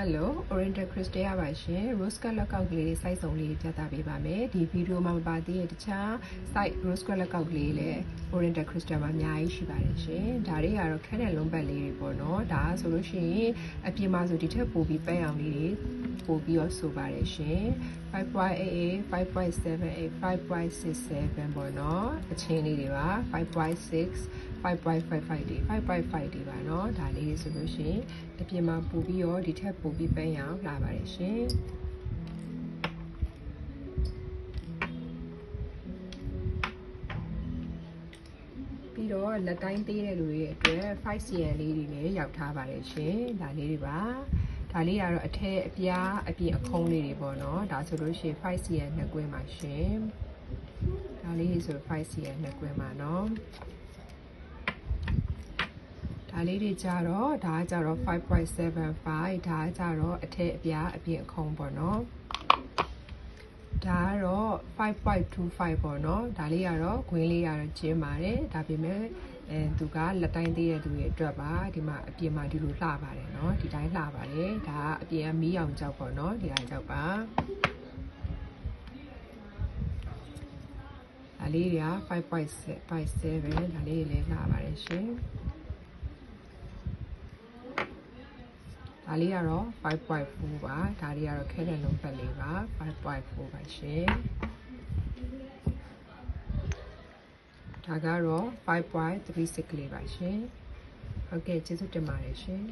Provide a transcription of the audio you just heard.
Hello Oriental Crystal ရပါရှင် Rose Color လက်ကောက်ကလေးစိုက်စုံလေးပြသပေးပါမယ်ဒီဗီဒီယိုမှာမပါသေးတဲ့တခြား site Rose Color လက်ကောက်ကလေးလည်း Oriental Crystal မှာအများကြီးရှိပါတယ်ရှင်ဒါတွေကတော့ခက်တဲ့လုံးပတ်လေးတွေပေါ့နော်ဒါဆိုလို့ရှိရင်အပြင်မှာဆိုဒီထက်ပိုပြီးပန်းအောင်လေးတွေ ပို့ပြီးတော့ဆိုပါတယ်ရှင်5.88 5.78 5.67ပေါ့နော်အချင်းလေးတွေပါ5.6 5.55တွေ5.5တွေပါနော်ဒါလေးတွေဆိုလို့ရှိရင်အပြင်မှာပို့ပြီးတော့ဒီထက်ပို့ပြီးပန်းရအောင်လာပါတယ်ရှင်ပြီးတော့လက်တိုင်းသေးတဲ့လူတွေအတွက်5 cm လေးတွေလည်းရောက်ထားပါတယ်ရှင်ဒါလေးတွေပါ ဒါလေးကတော့အထက်အပြားအပြင်အခုံးလေးတွေပေါ့နော်ဒါဆိုလို့ရှိရင် 5cm နှစ်ကွင်းပါရှင်ဒါလေးဆို 5cm နှစ်ကွင်းပါနော်ဒါလေးတွေကြတော့ဒါကကြတော့5.75ဒါကကြတော့အထက်အပြားအပြင်အခုံးပေါ့နော် ဒါကတော့5.25ပေါ့နော်ဒါလေးကတော့ခွင်းလေးကတော့ကျင်းပါတယ်ဒါပေမဲ့အဲသူကလက်တိုင်းသေးတဲ့သူရဲ့အတွက်ပါဒီမှာအပြင်မှာဒီလိုလှပါတယ်နော်ဒီတိုင်းလှပါတယ်ဒါကအပြင်ကမီးအောင်ကြောက်ပေါ့နော်ဒီတိုင်းကြောက်ပါဒါလေးတွေက5.57ဒါလေးတွေလည်းလှပါတယ်ရှင် ဒါလေးကတော့5.4ပါဒါလေးကတော့ခဲတဲ့လုံးပတ်လေးပါ5.4ပါရှင်ဒါကတော့5.36လေးပါရှင်ဟုတ်ကဲ့ကျေးဇူးတင်ပါတယ်ရှင်